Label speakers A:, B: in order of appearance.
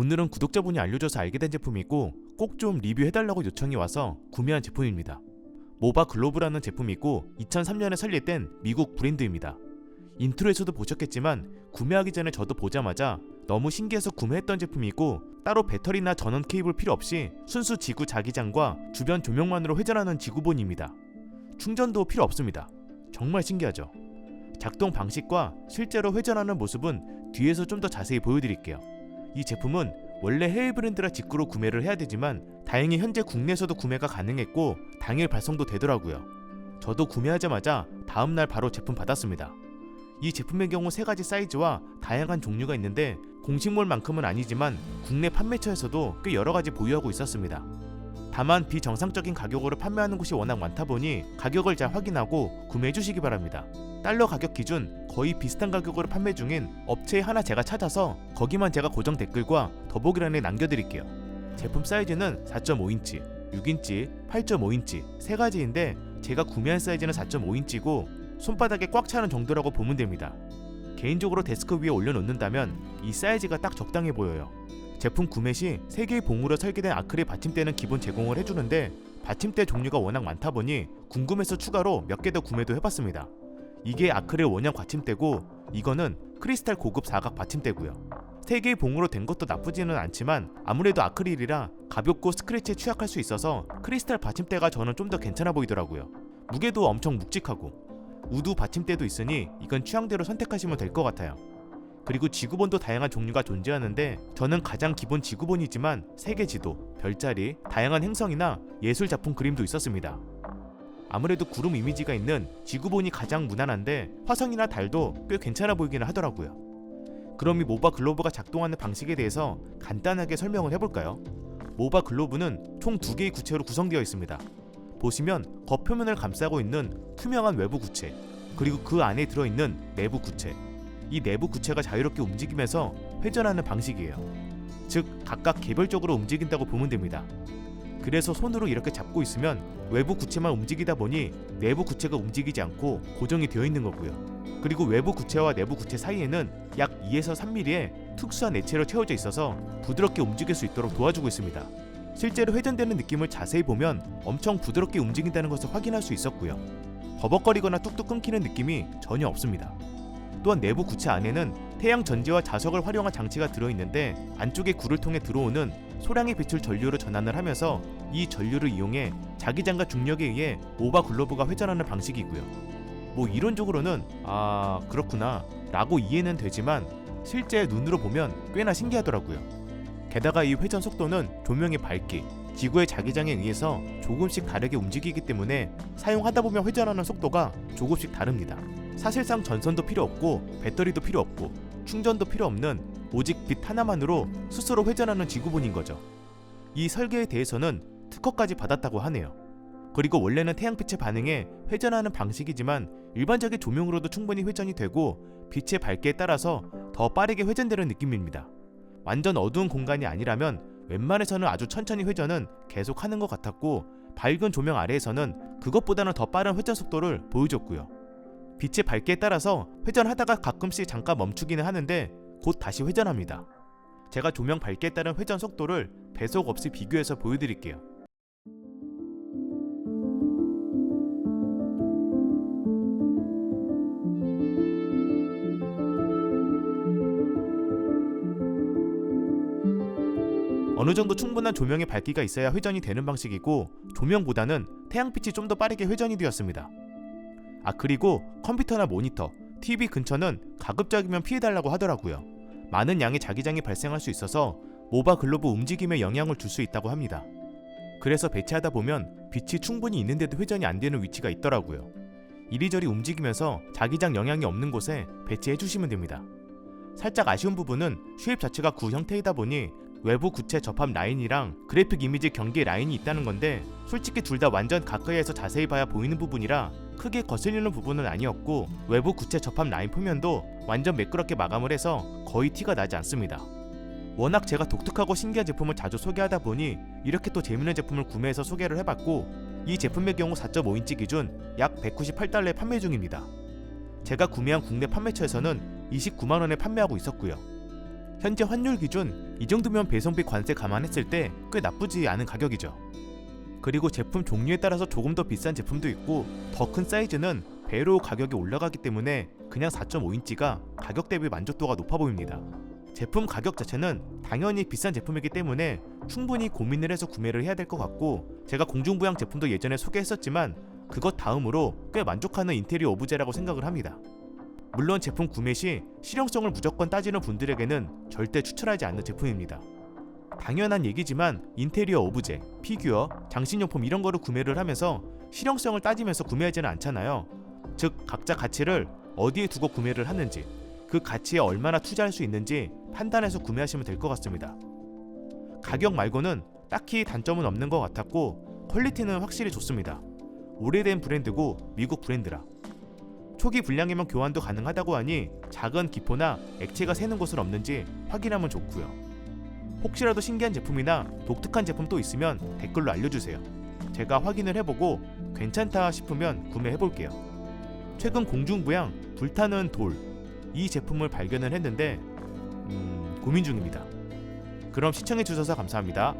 A: 오늘은 구독자분이 알려줘서 알게 된 제품이고 꼭 좀 리뷰해달라고 요청이 와서 구매한 제품입니다. 모바 글로브라는 제품이고 2003년에 설립된 미국 브랜드입니다. 인트로에서도 보셨겠지만 구매하기 전에 저도 보자마자 너무 신기해서 구매했던 제품이고 따로 배터리나 전원 케이블 필요 없이 순수 지구 자기장과 주변 조명만으로 회전하는 지구본입니다. 충전도 필요 없습니다. 정말 신기하죠? 작동 방식과 실제로 회전하는 모습은 뒤에서 좀 더 자세히 보여드릴게요. 이 제품은 원래 해외 브랜드라 직구로 구매를 해야 되지만 다행히 현재 국내에서도 구매가 가능했고 당일 발송도 되더라고요. 저도 구매하자마자 다음날 바로 제품 받았습니다. 이 제품의 경우 세 가지 사이즈와 다양한 종류가 있는데 공식몰만큼은 아니지만 국내 판매처에서도 꽤 여러 가지 보유하고 있었습니다. 다만 비정상적인 가격으로 판매하는 곳이 워낙 많다 보니 가격을 잘 확인하고 구매해 주시기 바랍니다. 달러 가격 기준 거의 비슷한 가격으로 판매 중인 업체 하나 제가 찾아서 거기만 제가 고정 댓글과 더보기란에 남겨드릴게요. 제품 사이즈는 4.5인치, 6인치, 8.5인치 세 가지인데 제가 구매한 사이즈는 4.5인치고 손바닥에 꽉 차는 정도라고 보면 됩니다. 개인적으로 데스크 위에 올려놓는다면 이 사이즈가 딱 적당해 보여요. 제품 구매 시 3개의 봉으로 설계된 아크릴 받침대는 기본 제공을 해주는데 받침대 종류가 워낙 많다 보니 궁금해서 추가로 몇 개 더 구매도 해봤습니다. 이게 아크릴 원형 받침대고 이거는 크리스탈 고급 사각 받침대고요. 3개의 봉으로 된 것도 나쁘지는 않지만 아무래도 아크릴이라 가볍고 스크래치에 취약할 수 있어서 크리스탈 받침대가 저는 좀 더 괜찮아 보이더라고요. 무게도 엄청 묵직하고 우드 받침대도 있으니 이건 취향대로 선택하시면 될 것 같아요. 그리고 지구본도 다양한 종류가 존재하는데 저는 가장 기본 지구본이지만 세계 지도, 별자리, 다양한 행성이나 예술 작품 그림도 있었습니다. 아무래도 구름 이미지가 있는 지구본이 가장 무난한데 화성이나 달도 꽤 괜찮아 보이기는 하더라고요. 그럼 이 모바 글로브가 작동하는 방식에 대해서 간단하게 설명을 해볼까요? 모바 글로브는 총 두 개의 구체로 구성되어 있습니다. 보시면 겉표면을 감싸고 있는 투명한 외부 구체, 그리고 그 안에 들어있는 내부 구체. 이 내부 구체가 자유롭게 움직이면서 회전하는 방식이에요. 즉, 각각 개별적으로 움직인다고 보면 됩니다. 그래서 손으로 이렇게 잡고 있으면 외부 구체만 움직이다 보니 내부 구체가 움직이지 않고 고정이 되어 있는 거고요. 그리고 외부 구체와 내부 구체 사이에는 약 2에서 3mm의 특수한 액체로 채워져 있어서 부드럽게 움직일 수 있도록 도와주고 있습니다. 실제로 회전되는 느낌을 자세히 보면 엄청 부드럽게 움직인다는 것을 확인할 수 있었고요. 버벅거리거나 뚝뚝 끊기는 느낌이 전혀 없습니다. 또한 내부 구체 안에는 태양 전지와 자석을 활용한 장치가 들어있는데 안쪽에 굴을 통해 들어오는 소량의 빛을 전류로 전환을 하면서 이 전류를 이용해 자기장과 중력에 의해 오바 글로브가 회전하는 방식이고요. 뭐 이론적으로는 아 그렇구나 라고 이해는 되지만 실제 눈으로 보면 꽤나 신기하더라고요. 게다가 이 회전 속도는 조명의 밝기, 지구의 자기장에 의해서 조금씩 다르게 움직이기 때문에 사용하다 보면 회전하는 속도가 조금씩 다릅니다. 사실상 전선도 필요 없고 배터리도 필요 없고 충전도 필요 없는 오직 빛 하나만으로 스스로 회전하는 지구본인 거죠. 이 설계에 대해서는 특허까지 받았다고 하네요. 그리고 원래는 태양빛의 반응에 회전하는 방식이지만 일반적인 조명으로도 충분히 회전이 되고 빛의 밝기에 따라서 더 빠르게 회전되는 느낌입니다. 완전 어두운 공간이 아니라면 웬만해서는 아주 천천히 회전은 계속 하는 것 같았고 밝은 조명 아래에서는 그것보다는 더 빠른 회전 속도를 보여줬고요. 빛의 밝기에 따라서 회전하다가 가끔씩 잠깐 멈추기는 하는데 곧 다시 회전합니다. 제가 조명 밝기에 따른 회전 속도를 배속 없이 비교해서 보여드릴게요. 어느 정도 충분한 조명의 밝기가 있어야 회전이 되는 방식이고 조명보다는 태양빛이 좀 더 빠르게 회전이 되었습니다. 아 그리고 컴퓨터나 모니터, TV 근처는 가급적이면 피해달라고 하더라고요. 많은 양의 자기장이 발생할 수 있어서 모바 글로브 움직임에 영향을 줄 수 있다고 합니다. 그래서 배치하다 보면 빛이 충분히 있는데도 회전이 안 되는 위치가 있더라고요. 이리저리 움직이면서 자기장 영향이 없는 곳에 배치해 주시면 됩니다. 살짝 아쉬운 부분은 쉐입 자체가 구 형태이다 보니 외부 구체 접합 라인이랑 그래픽 이미지 경계 라인이 있다는 건데 솔직히 둘 다 완전 가까이에서 자세히 봐야 보이는 부분이라 크게 거슬리는 부분은 아니었고 외부 구체 접합 라인 표면도 완전 매끄럽게 마감을 해서 거의 티가 나지 않습니다. 워낙 제가 독특하고 신기한 제품을 자주 소개하다 보니 이렇게 또 재밌는 제품을 구매해서 소개를 해봤고 이 제품의 경우 4.5인치 기준 약 198달러에 판매 중입니다. 제가 구매한 국내 판매처에서는 29만원에 판매하고 있었고요. 현재 환율 기준 이 정도면 배송비 관세 감안했을 때 꽤 나쁘지 않은 가격이죠. 그리고 제품 종류에 따라서 조금 더 비싼 제품도 있고 더 큰 사이즈는 배로 가격이 올라가기 때문에 그냥 4.5인치가 가격 대비 만족도가 높아 보입니다. 제품 가격 자체는 당연히 비싼 제품이기 때문에 충분히 고민을 해서 구매를 해야 될 것 같고 제가 공중부양 제품도 예전에 소개했었지만 그것 다음으로 꽤 만족하는 인테리어 오브제라고 생각을 합니다. 물론 제품 구매 시 실용성을 무조건 따지는 분들에게는 절대 추천하지 않는 제품입니다. 당연한 얘기지만 인테리어 오브제, 피규어, 장신용품 이런 거를 구매를 하면서 실용성을 따지면서 구매하지는 않잖아요. 즉 각자 가치를 어디에 두고 구매를 하는지 그 가치에 얼마나 투자할 수 있는지 판단해서 구매하시면 될 것 같습니다. 가격 말고는 딱히 단점은 없는 것 같았고 퀄리티는 확실히 좋습니다. 오래된 브랜드고 미국 브랜드라. 초기 불량이면 교환도 가능하다고 하니 작은 기포나 액체가 새는 곳은 없는지 확인하면 좋고요. 혹시라도 신기한 제품이나 독특한 제품 또 있으면 댓글로 알려주세요. 제가 확인을 해보고 괜찮다 싶으면 구매해볼게요. 최근 공중부양 불타는 돌 이 제품을 발견을 했는데 음, 고민 중입니다. 그럼 시청해주셔서 감사합니다.